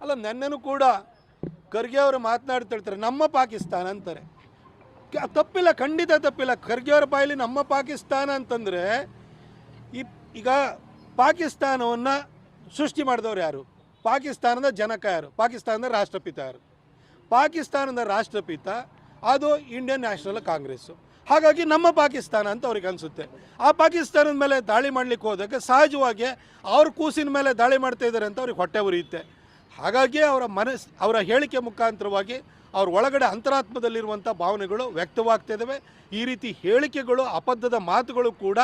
ಅಲ್ಲ ನೆನ್ನೆನೂ ಕೂಡ ಖರ್ಗೆ ಅವರು ಮಾತನಾಡ್ತಿರ್ತಾರೆ ನಮ್ಮ ಪಾಕಿಸ್ತಾನ ಅಂತಾರೆ. ತಪ್ಪಿಲ್ಲ, ಖಂಡಿತ ತಪ್ಪಿಲ್ಲ. ಖರ್ಗೆ ಅವರ ಬಾಯಲ್ಲಿ ನಮ್ಮ ಪಾಕಿಸ್ತಾನ ಅಂತಂದರೆ, ಈ, ಈಗ ಪಾಕಿಸ್ತಾನವನ್ನು ಸೃಷ್ಟಿ ಮಾಡಿದವರು ಯಾರು? ಪಾಕಿಸ್ತಾನದ ಜನಕ ಯಾರು? ಪಾಕಿಸ್ತಾನದ ರಾಷ್ಟ್ರಪಿತ ಯಾರು? ಪಾಕಿಸ್ತಾನದ ರಾಷ್ಟ್ರಪಿತ, ಅದು ಇಂಡಿಯನ್ ನ್ಯಾಷನಲ್ ಕಾಂಗ್ರೆಸ್ಸು. ಹಾಗಾಗಿ ನಮ್ಮ ಪಾಕಿಸ್ತಾನ ಅಂತ ಅವ್ರಿಗೆ ಅನಿಸುತ್ತೆ. ಆ ಪಾಕಿಸ್ತಾನದ ಮೇಲೆ ದಾಳಿ ಮಾಡಲಿಕ್ಕೆ ಹೋದಾಗ ಸಹಜವಾಗಿ ಅವ್ರ ಕೂಸಿನ ಮೇಲೆ ದಾಳಿ ಮಾಡ್ತಾ ಇದ್ದಾರೆ ಅಂತ ಅವ್ರಿಗೆ ಹೊಟ್ಟೆ ಉರಿಯುತ್ತೆ. ಹಾಗಾಗಿ ಅವರ ಮನಸ್, ಅವರ ಹೇಳಿಕೆ ಮುಖಾಂತರವಾಗಿ ಅವ್ರ ಒಳಗಡೆ ಅಂತರಾತ್ಮದಲ್ಲಿರುವಂಥ ಭಾವನೆಗಳು ವ್ಯಕ್ತವಾಗ್ತಿದ್ದಾವೆ ಈ ರೀತಿ ಹೇಳಿಕೆಗಳು, ಅಬದ್ಧದ ಮಾತುಗಳು ಕೂಡ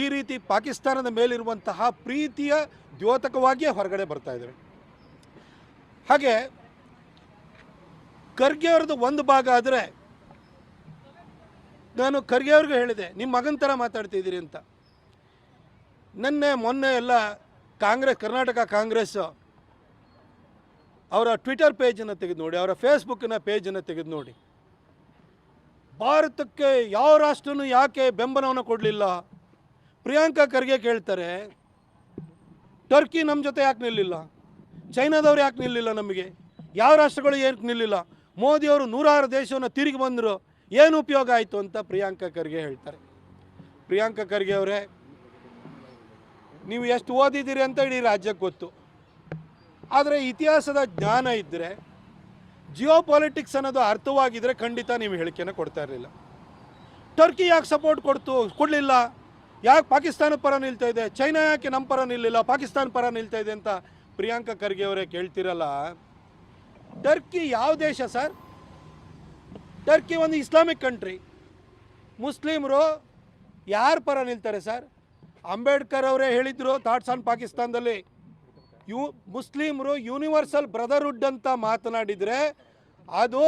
ಈ ರೀತಿ ಪಾಕಿಸ್ತಾನದ ಮೇಲಿರುವಂತಹ ಪ್ರೀತಿಯ ದ್ಯೋತಕವಾಗಿಯೇ ಹೊರಗಡೆ ಬರ್ತಾ ಇದ್ದಾವೆ. ಹಾಗೆ ಖರ್ಗೆ ಅವ್ರದ್ದು ಒಂದು ಭಾಗ ಆದರೆ ನಾನು ಖರ್ಗೆ ಅವ್ರಿಗೆ ಹೇಳಿದೆ ನಿಮ್ಮ ಮಗನ ಥರ ಮಾತಾಡ್ತಿದ್ದೀರಿ ಅಂತ. ನಿನ್ನೆ, ಮೊನ್ನೆ ಎಲ್ಲ ಕಾಂಗ್ರೆಸ್ ಕರ್ನಾಟಕ ಕಾಂಗ್ರೆಸ್ ಅವರ ಟ್ವಿಟರ್ ಪೇಜನ್ನು ತೆಗೆದು ನೋಡಿ, ಅವರ ಫೇಸ್ಬುಕ್ಕಿನ ಪೇಜನ್ನು ತೆಗೆದು ನೋಡಿ. ಭಾರತಕ್ಕೆ ಯಾವ ರಾಷ್ಟ್ರನೂ ಯಾಕೆ ಬೆಂಬಲವನ್ನು ಕೊಡಲಿಲ್ಲ? ಪ್ರಿಯಾಂಕಾ ಖರ್ಗೆ ಕೇಳ್ತಾರೆ, ಟರ್ಕಿ ನಮ್ಮ ಜೊತೆ ಯಾಕೆ ನಿಲ್ಲಿಲ್ಲ? ಚೈನಾದವ್ರು ಯಾಕೆ ನಿಲ್ಲಿಲ್ಲ ನಮಗೆ? ಯಾವ ರಾಷ್ಟ್ರಗಳು ಏನಕ್ಕೆ ನಿಲ್ಲಿಲ್ಲ? ಮೋದಿಯವರು ನೂರಾರು ದೇಶವನ್ನು ತಿರುಗಿ ಬಂದರು, ಏನು ಉಪಯೋಗ ಆಯಿತು? ಅಂತ ಪ್ರಿಯಾಂಕಾ ಖರ್ಗೆ ಹೇಳ್ತಾರೆ. ಪ್ರಿಯಾಂಕಾ ಖರ್ಗೆ ಅವರೇ, ನೀವು ಎಷ್ಟು ಓದಿದ್ದೀರಿ ಅಂತ ಇಡೀ ರಾಜ್ಯಕ್ಕೆ ಗೊತ್ತು. ಆದರೆ ಇತಿಹಾಸದ ಜ್ಞಾನ ಇದ್ದರೆ ಜಿಯೋ ಪಾಲಿಟಿಕ್ಸ್ ಅನ್ನೋದು ಅರ್ಥವಾಗಿದ್ದರೆ ಖಂಡಿತ ನೀವು ಹೇಳಿಕೆನ ಕೊಡ್ತಾ ಇರಲಿಲ್ಲ. ಟರ್ಕಿ ಯಾಕೆ ಸಪೋರ್ಟ್ ಕೊಡ್ತು, ಕೊಡಲಿಲ್ಲ? ಯಾಕೆ ಪಾಕಿಸ್ತಾನ ಪರ ನಿಲ್ತಾ ಇದೆ? ಚೈನಾ ಯಾಕೆ ನಮ್ಮ ಪರ ನಿಲ್ಲಿಲ್ಲ? ಪಾಕಿಸ್ತಾನ ಪರ ನಿಲ್ತಾ ಇದೆ ಅಂತ ಪ್ರಿಯಾಂಕಾ ಖರ್ಗೆ ಅವರೇ ಕೇಳ್ತಿರಲ್ಲ. ಟರ್ಕಿ ಯಾವ ದೇಶ ಸರ್? ಟರ್ಕಿ ಒಂದು ಇಸ್ಲಾಮಿಕ್ ಕಂಟ್ರಿ ಮುಸ್ಲಿಮರು ಯಾರ ಪರ ನಿಲ್ತಾರೆ ಸರ್? ಅಂಬೇಡ್ಕರ್ ಅವರೇ ಹೇಳಿದರು ಥಾಟ್ಸ್ ಆನ್ ಪಾಕಿಸ್ತಾನದಲ್ಲಿ. ಯು ಮುಸ್ಲಿಮರು ಯೂನಿವರ್ಸಲ್ ಬ್ರದರ್ಹುಡ್ ಅಂತ ಮಾತನಾಡಿದರೆ ಅದು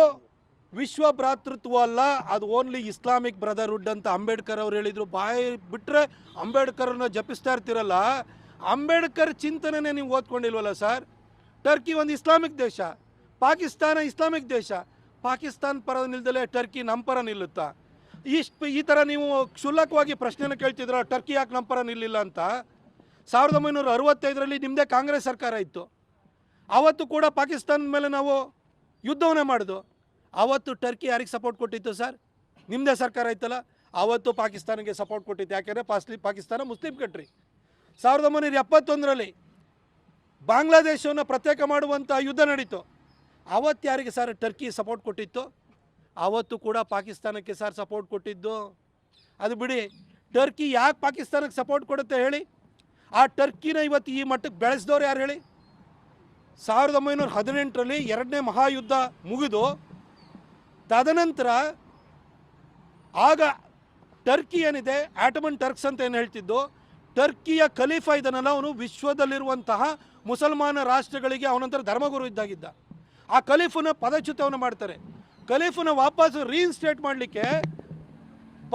ವಿಶ್ವ ಭ್ರಾತೃತ್ವ ಅಲ್ಲ, ಅದು ಓನ್ಲಿ ಇಸ್ಲಾಮಿಕ್ ಬ್ರದರ್ಹುಡ್ ಅಂತ ಅಂಬೇಡ್ಕರ್ ಅವ್ರು ಹೇಳಿದರು. ಬಾಯಿ ಬಿಟ್ಟರೆ ಅಂಬೇಡ್ಕರ್ನ ಜಪಿಸ್ತಾ ಇರ್ತಿರಲ್ಲ, ಅಂಬೇಡ್ಕರ್ ಚಿಂತನೆನೇ ನೀವು ಓದ್ಕೊಂಡಿಲ್ವಲ್ಲ ಸರ್? ಟರ್ಕಿ ಒಂದು ಇಸ್ಲಾಮಿಕ್ ದೇಶ, ಪಾಕಿಸ್ತಾನ ಇಸ್ಲಾಮಿಕ್ ದೇಶ, ಪಾಕಿಸ್ತಾನ ಪರ ನಿಲ್ದಲೇ ಟರ್ಕಿ ನಮ್ಮ ಪರ ನಿಲ್ಲುತ್ತಾ? ಇಷ್ಟು ಈ ಥರ ನೀವು ಕ್ಷುಲ್ಲಕವಾಗಿ ಪ್ರಶ್ನೆನ ಕೇಳ್ತಿದ್ರ ಟರ್ಕಿ ಯಾಕೆ ನಮ್ಮ ಪರ ನಿಲ್ಲಿಲ್ಲ ಅಂತ? ಸಾವಿರದ ಒಂಬೈನೂರ ಅರವತ್ತೈದರಲ್ಲಿ ನಿಮ್ಮದೇ ಕಾಂಗ್ರೆಸ್ ಸರ್ಕಾರ ಇತ್ತು. ಆವತ್ತು ಕೂಡ ಪಾಕಿಸ್ತಾನದ ಮೇಲೆ ನಾವು ಯುದ್ಧವನ್ನೇ ಮಾಡಿದ್ವು ಆವತ್ತು ಟರ್ಕಿ ಯಾರಿಗೆ ಸಪೋರ್ಟ್ ಕೊಟ್ಟಿತ್ತು ಸರ್ ನಿಮ್ಮದೇ ಸರ್ಕಾರ ಇತ್ತಲ್ಲ ಆವತ್ತು ಪಾಕಿಸ್ತಾನಕ್ಕೆ ಸಪೋರ್ಟ್ ಕೊಟ್ಟಿತ್ತು. ಯಾಕೆಂದರೆ ಪಾಸ್ಲಿ, ಪಾಕಿಸ್ತಾನ ಮುಸ್ಲಿಂ ಕಂಟ್ರಿ ಸಾವಿರದ ಒಂಬೈನೂರ ಎಪ್ಪತ್ತೊಂದರಲ್ಲಿ ಬಾಂಗ್ಲಾದೇಶವನ್ನು ಪ್ರತ್ಯೇಕ ಮಾಡುವಂಥ ಯುದ್ಧ ನಡೀತು. ಆವತ್ತು ಯಾರಿಗೆ ಸರ್ ಟರ್ಕಿ ಸಪೋರ್ಟ್ ಕೊಟ್ಟಿತ್ತು? ಆವತ್ತು ಕೂಡ ಪಾಕಿಸ್ತಾನಕ್ಕೆ ಸರ್ ಸಪೋರ್ಟ್ ಕೊಟ್ಟಿದ್ದು. ಅದು ಬಿಡಿ, ಟರ್ಕಿ ಯಾಕೆ ಪಾಕಿಸ್ತಾನಕ್ಕೆ ಸಪೋರ್ಟ್ ಕೊಡುತ್ತೆ ಹೇಳಿ? ಆ ಟರ್ಕಿನ ಇವತ್ತು ಈ ಮಟ್ಟಕ್ಕೆ ಬೆಳೆಸಿದವ್ರು ಯಾರು ಹೇಳಿ? ಸಾವಿರದ ಒಂಬೈನೂರ ಹದಿನೆಂಟರಲ್ಲಿ ಎರಡನೇ ಮಹಾಯುದ್ಧ ಮುಗಿದು, ತದನಂತರ ಆಗ ಟರ್ಕಿ ಏನಿದೆ, ಆಟಮನ್ ಟರ್ಕ್ಸ್ ಅಂತ ಏನು ಹೇಳ್ತಿದ್ದು, ಟರ್ಕಿಯ ಖಲೀಫಾ ಇದನ್ನೆಲ್ಲ ಅವನು ವಿಶ್ವದಲ್ಲಿರುವಂತಹ ಮುಸಲ್ಮಾನ ರಾಷ್ಟ್ರಗಳಿಗೆ ಅವನಂತರ ಧರ್ಮಗುರು ಇದ್ದಾಗಿದ್ದ. ಆ ಖಲೀಫನ ಪದಚ್ಯುತವನ್ನು ಮಾಡ್ತಾರೆ. ಖಲೀಫನ ವಾಪಸ್ ರೀಇನ್ಸ್ಟೇಟ್ ಮಾಡಲಿಕ್ಕೆ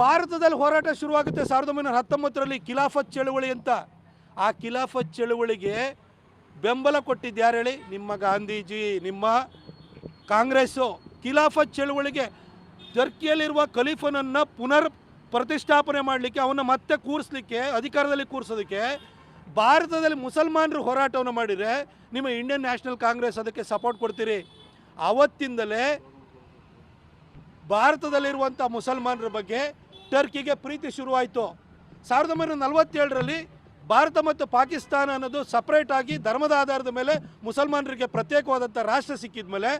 ಭಾರತದಲ್ಲಿ ಹೋರಾಟ ಶುರುವಾಗುತ್ತೆ ಸಾವಿರದ ಒಂಬೈನೂರ ಹತ್ತೊಂಬತ್ತರಲ್ಲಿ ಖಿಲಾಫತ್ ಚಳುವಳಿ ಅಂತ. ಆ ಖಿಲಾಫತ್ ಚಳುವಳಿಗೆ ಬೆಂಬಲ ಕೊಟ್ಟಿದ್ದು ಯಾರು ಹೇಳಿ? ನಿಮ್ಮ ಗಾಂಧೀಜಿ, ನಿಮ್ಮ ಕಾಂಗ್ರೆಸ್ಸು ಖಿಲಾಫತ್ ಚಳುವಳಿಗೆ ಟರ್ಕಿಯಲ್ಲಿರುವ ಖಲೀಫನನ್ನು ಪುನರ್ ಪ್ರತಿಷ್ಠಾಪನೆ ಮಾಡಲಿಕ್ಕೆ, ಅವನ್ನ ಮತ್ತೆ ಕೂರಿಸ್ಲಿಕ್ಕೆ, ಅಧಿಕಾರದಲ್ಲಿ ಕೂರಿಸೋದಕ್ಕೆ, ಭಾರತದಲ್ಲಿ ಮುಸಲ್ಮಾನರು ಹೋರಾಟವನ್ನು ಮಾಡಿದರೆ ನಿಮ್ಮ ಇಂಡಿಯನ್ ನ್ಯಾಷನಲ್ ಕಾಂಗ್ರೆಸ್ ಅದಕ್ಕೆ ಸಪೋರ್ಟ್ ಕೊಡ್ತೀರಿ? ಆವತ್ತಿಂದಲೇ ಭಾರತದಲ್ಲಿರುವಂಥ ಮುಸಲ್ಮಾನರ ಬಗ್ಗೆ ಟರ್ಕಿಗೆ ಪ್ರೀತಿ ಶುರುವಾಯಿತು. ಸಾವಿರದ ಒಂಬೈನೂರ ನಲವತ್ತೇಳರಲ್ಲಿ ಭಾರತ ಮತ್ತು ಪಾಕಿಸ್ತಾನ ಅನ್ನೋದು ಸಪ್ರೇಟ್ ಆಗಿ ಧರ್ಮದ ಆಧಾರದ ಮೇಲೆ ಮುಸಲ್ಮಾನರಿಗೆ ಪ್ರತ್ಯೇಕವಾದಂಥ ರಾಷ್ಟ್ರ ಸಿಕ್ಕಿದ ಮೇಲೆ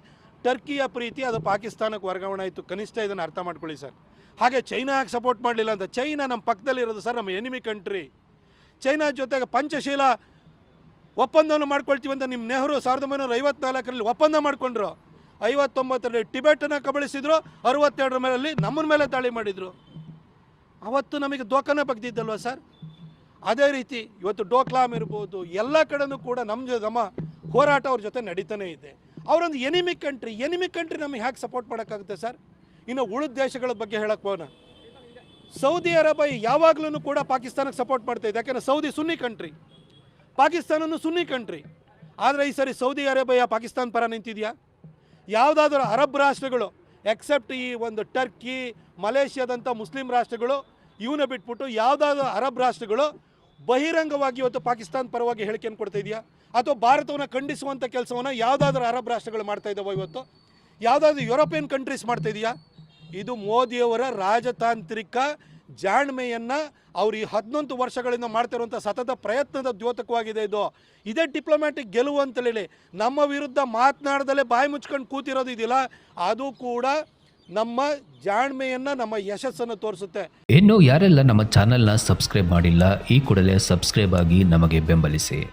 ಟರ್ಕಿಯ ಪ್ರೀತಿ, ಅದು ಪಾಕಿಸ್ತಾನಕ್ಕೆ ವರ್ಗಾವಣೆ ಆಯಿತು. ಕನಿಷ್ಠ ಇದನ್ನು ಅರ್ಥ ಮಾಡ್ಕೊಳ್ಳಿ ಸರ್. ಹಾಗೆ ಚೈನಾ ಯಾಕೆ ಸಪೋರ್ಟ್ ಮಾಡಲಿಲ್ಲ ಅಂತ, ಚೈನಾ ನಮ್ಮ ಪಕ್ಕದಲ್ಲಿರೋದು ಸರ್ ನಮ್ಮ ಎನಿಮಿ ಕಂಟ್ರಿ ಚೈನಾ ಜೊತೆಗೆ ಪಂಚಶೀಲ ಒಪ್ಪಂದವನ್ನು ಮಾಡ್ಕೊಳ್ತೀವಿ ಅಂತ ನಿಮ್ಮ ನೆಹರು ಸಾವಿರದ ಒಂಬೈನೂರ ಐವತ್ನಾಲ್ಕರಲ್ಲಿ ಒಪ್ಪಂದ ಮಾಡಿಕೊಂಡ್ರು. ಐವತ್ತೊಂಬತ್ತರಲ್ಲಿ ಟಿಬೆಟನ್ನು ಕಬಳಿಸಿದ್ರು, ಅರವತ್ತೆರಡರ ಮೇಲೆ ನಮ್ಮನ ಮೇಲೆ ದಾಳಿ ಮಾಡಿದರು. ಅವತ್ತು ನಮಗೆ ದೋಖನ ಬಗ್ದಿದ್ದಲ್ವ ಸರ್? ಅದೇ ರೀತಿ ಇವತ್ತು ಡೋಕ್ಲಾಮ್ ಇರ್ಬೋದು, ಎಲ್ಲ ಕಡೆನೂ ಕೂಡ ನಮ್ಮ ನಮ್ಮ ಹೋರಾಟ ಅವ್ರ ಜೊತೆ ನಡೀತಾನೆ ಇದೆ. ಅವರೊಂದು ಎನಿಮಿ ಕಂಟ್ರಿ ಎನಿಮಿ ಕಂಟ್ರಿ ನಮಗೆ ಹ್ಯಾಕ್ ಸಪೋರ್ಟ್ ಮಾಡೋಕ್ಕಾಗುತ್ತೆ ಸರ್? ಇನ್ನು ಉಳಿದ ದೇಶಗಳ ಬಗ್ಗೆ ಹೇಳಕ್ಕೆ ಹೋಗೋಣ ಸೌದಿ ಅರೇಬಿಯಾ ಯಾವಾಗಲೂ ಕೂಡ ಪಾಕಿಸ್ತಾನಕ್ಕೆ ಸಪೋರ್ಟ್ ಮಾಡ್ತಾ ಇದೆ. ಯಾಕೆಂದರೆ ಸೌದಿ ಸುನ್ನಿ ಕಂಟ್ರಿ ಪಾಕಿಸ್ತಾನನು ಸುನ್ನಿ ಕಂಟ್ರಿ ಆದರೆ ಈ ಸರಿ ಸೌದಿ ಅರೇಬಿಯಾ ಪಾಕಿಸ್ತಾನ ಪರ ನಿಂತಿದೆಯಾ? ಯಾವುದಾದ್ರೂ ಅರಬ್ ರಾಷ್ಟ್ರಗಳು ಎಕ್ಸೆಪ್ಟ್ ಈ ಒಂದು ಟರ್ಕಿ ಮಲೇಷ್ಯಾದಂಥ ಮುಸ್ಲಿಂ ರಾಷ್ಟ್ರಗಳು ಇವನ್ನ ಬಿಟ್ಬಿಟ್ಟು ಯಾವುದಾದ್ರೂ ಅರಬ್ ರಾಷ್ಟ್ರಗಳು ಬಹಿರಂಗವಾಗಿ ಇವತ್ತು ಪಾಕಿಸ್ತಾನ ಪರವಾಗಿ ಹೇಳಿಕೆಯನ್ನು ಕೊಡ್ತಾ ಇದೆಯಾ? ಅಥವಾ ಭಾರತವನ್ನು ಖಂಡಿಸುವಂಥ ಕೆಲಸವನ್ನು ಯಾವುದಾದ್ರೂ ಅರಬ್ ರಾಷ್ಟ್ರಗಳು ಮಾಡ್ತಾ ಇದ್ದಾವೆ ಇವತ್ತು? ಯಾವುದಾದ್ರೂ ಯುರೋಪಿಯನ್ ಕಂಟ್ರೀಸ್ ಮಾಡ್ತಾ ಇದೆಯಾ? ಇದು ಮೋದಿಯವರ ರಾಜತಾಂತ್ರಿಕ ಜಾಣ್ಮೆಯನ್ನು ಅವರು ಈ ಹದಿನೊಂದು ವರ್ಷಗಳಿಂದ ಮಾಡ್ತಿರುವಂಥ ಸತತ ಪ್ರಯತ್ನದ ದ್ಯೋತಕವಾಗಿದೆ ಇದು. ಇದೇ ಡಿಪ್ಲೊಮ್ಯಾಟಿಕ್ ಗೆಲುವು ಅಂತೇಳಿ ನಮ್ಮ ವಿರುದ್ಧ ಮಾತನಾಡದಲ್ಲೇ ಬಾಯಿ ಮುಚ್ಕೊಂಡು ಕೂತಿರೋದು ಇದಿಲ್ಲ ಅದು ಕೂಡ ನಮ್ಮ ಜಾಣ್ಮೆಯನ್ನು, ನಮ್ಮ ಯಶಸ್ಸನ್ನು ತೋರಿಸುತ್ತೆ. ಇನ್ನು ಯಾರೆಲ್ಲ ನಮ್ಮ ಚಾನೆಲ್ನ ಸಬ್ಸ್ಕ್ರೈಬ್ ಮಾಡಿಲ್ಲ, ಈ ಕೂಡಲೇ ಸಬ್ಸ್ಕ್ರೈಬ್ ಆಗಿ ನಮಗೆ ಬೆಂಬಲಿಸಿ.